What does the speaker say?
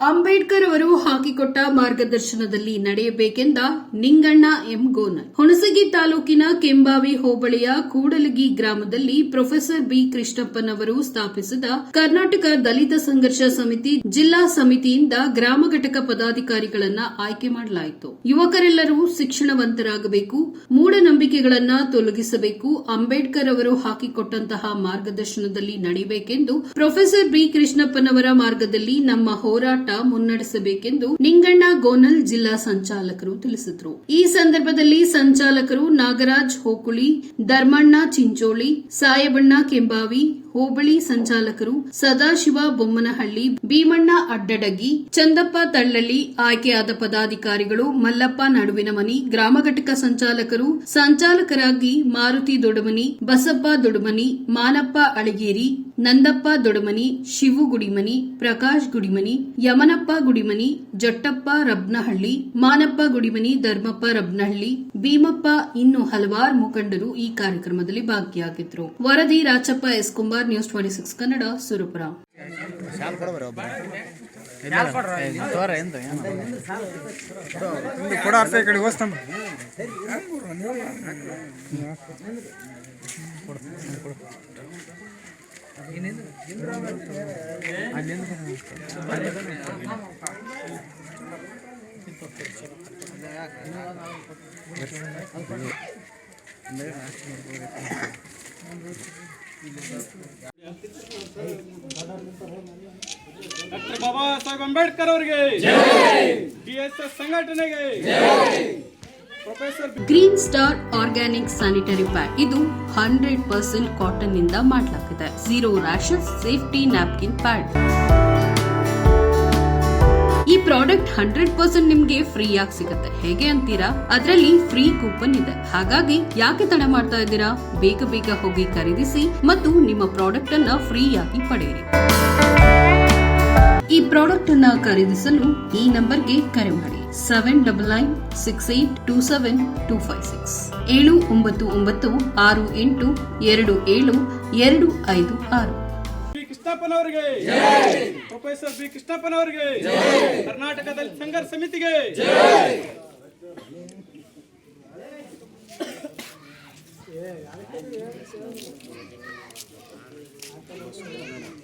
ಅಂಬೇಡ್ಕರ್ ಅವರು ಹಾಕಿಕೊಟ್ಟ ಮಾರ್ಗದರ್ಶನದಲ್ಲಿ ನಡೆಯಬೇಕೆಂದ ನಿಂಗಣ್ಣ ಎಂ ಗೋನಲ್ ಹುಣಸಗಿ ತಾಲೂಕಿನ ಕೆಂಬಾವಿ ಹೋಬಳಿಯ ಕೂಡಲಗಿ ಗ್ರಾಮದಲ್ಲಿ ಪ್ರೊಫೆಸರ್ ಬಿ ಕೃಷ್ಣಪ್ಪನವರು ಸ್ಥಾಪಿಸಿದ ಕರ್ನಾಟಕ ದಲಿತ ಸಂಘರ್ಷ ಸಮಿತಿ ಜಿಲ್ಲಾ ಸಮಿತಿಯಿಂದ ಗ್ರಾಮ ಘಟಕ ಪದಾಧಿಕಾರಿಗಳನ್ನ ಆಯ್ಕೆ ಮಾಡಲಾಯಿತು. ಯುವಕರೆಲ್ಲರೂ ಶಿಕ್ಷಣವಂತರಾಗಬೇಕು, ಮೂಢನಂಬಿಕೆಗಳನ್ನ ತೊಲಗಿಸಬೇಕು, ಅಂಬೇಡ್ಕರ್ ಅವರು ಹಾಕಿಕೊಟ್ಟಂತಹ ಮಾರ್ಗದರ್ಶನದಲ್ಲಿ ನಡೆಯಬೇಕೆಂದು ಪ್ರೊಫೆಸರ್ ಬಿ ಕೃಷ್ಣಪ್ಪನವರ ಮಾರ್ಗದಲ್ಲಿ ನಮ್ಮ ಹೋರಾಟ ಮುನ್ನಡೆಸಬೇಕೆಂದು ನಿಂಗಣ್ಣ ಗೋನಲ್ ಜಿಲ್ಲಾ ಸಂಚಾಲಕರು ತಿಳಿಸಿದರು. ಈ ಸಂದರ್ಭದಲ್ಲಿ ಸಂಚಾಲಕರು ನಾಗರಾಜ್ ಹೋಕುಳಿ, ಧರ್ಮಣ್ಣ ಚಿಂಚೋಳಿ, ಸಾಯಬಣ್ಣ ಕೆಂಬಾವಿ, ಹೋಬಳಿ ಸಂಚಾಲಕರು ಸದಾಶಿವ ಬೊಮ್ಮನಹಳ್ಳಿ, ಭೀಮಣ್ಣ ಅಡ್ಡಡಗಿ, ಚಂದಪ್ಪ ತಳ್ಳಳ್ಳಿ ಆಯ್ಕೆಯಾದ ಪದಾಧಿಕಾರಿಗಳು ಮಲ್ಲಪ್ಪ ನಡುವಿನ ಮನಿ, ಗ್ರಾಮ ಘಟಕ ಸಂಚಾಲಕರು ಸಂಚಾಲಕರಾಗಿ ಮಾರುತಿ ದೊಡಮನಿ, ಬಸಪ್ಪ ದೊಡಮನಿ, ಮಾನಪ್ಪ ಅಳಗೇರಿ, ನಂದಪ್ಪ ದೊಡಮನಿ, ಶಿವು ಗುಡಿಮನಿ, ಪ್ರಕಾಶ್ ಗುಡಿಮನಿ ಯಮನಪ್ಪ ಗುಡಿಮನಿ, ಜಟ್ಟಪ್ಪ ರಬ್ನಹಳ್ಳಿ, ಮಾನಪ್ಪ ಗುಡಿಮನಿ, ಧರ್ಮಪ್ಪ ರಬ್ನಹಳ್ಳಿ, ಭೀಮಪ್ಪ ಇನ್ನು ಹಲವಾರು ಮುಖಂಡರು ಈ ಕಾರ್ಯಕ್ರಮದಲ್ಲಿ ಭಾಗಿಯಾಗಿದ್ದರು ವರದಿ Rachappa S Kumar news twenty six Kannada, Surapura ಅರ್ಥ ಈ ಕಡೆ ಹೋಸ್ತಂಬ ಡಾಕ್ಟರ್ ಬಾಬಾ ಸಾಹೇಬ್ ಅಂಬೇಡ್ಕರ್ ಅವರಿಗೆ. ಬಿಎಸ್ಎಸ್ ಸಂಘಟನೆಗೆ. Professor green star organic sanitary pad ಇದು ಹಂಡ್ರೆಡ್ ಪರ್ಸೆಂಟ್ ಕಾಟನ್ ಇಂದ ಮಾಡಲಾಗಿದೆ zero rashes safety napkin pad ಈ ಪ್ರಾಡಕ್ಟ್ ಹಂಡ್ರೆಡ್ ಪರ್ಸೆಂಟ್ ನಿಮ್ಗೆ ಫ್ರೀ ಆಗಿ ಸಿಗುತ್ತೆ. ಹೇಗೆ ಅಂತೀರಾ? ಅದರಲ್ಲಿ ಫ್ರೀ ಕೂಪನ್ ಇದೆ. ಹಾಗಾಗಿ ಯಾಕೆ ತಡ ಮಾಡ್ತಾ ಇದ್ದೀರಾ? ಬೇಗ ಬೇಗ ಹೋಗಿ ಖರೀದಿಸಿ ಮತ್ತು ನಿಮ್ಮ ಪ್ರಾಡಕ್ಟ್ ಅನ್ನ ಫ್ರೀ ಆಗಿ ಪಡೆಯಿರಿ. ಈ ಪ್ರಾಡಕ್ಟ್ ಅನ್ನ ಖರೀದಿಸಲು ಈ ನಂಬರ್ಗೆ ಕರೆ ಮಾಡಿ. Seven double nine six eight two seven two five six ಏಳು ಒಂಬತ್ತು ಒಂಬತ್ತು ಆರು ಎಂಟು ಎರಡು ಏಳು ಎರಡು ಐದು ಆರು. ಬಿ ಕೃಷ್ಣಪ್ಪನವರಿಗೆ ಪ್ರೊಫೆಸರ್ ಬಿ ಕೃಷ್ಣಪ್ಪನವರಿಗೆ ಕರ್ನಾಟಕದಲ್ಲಿ ಸಂಘರ್ಷ ಸಮಿತಿಗೆ.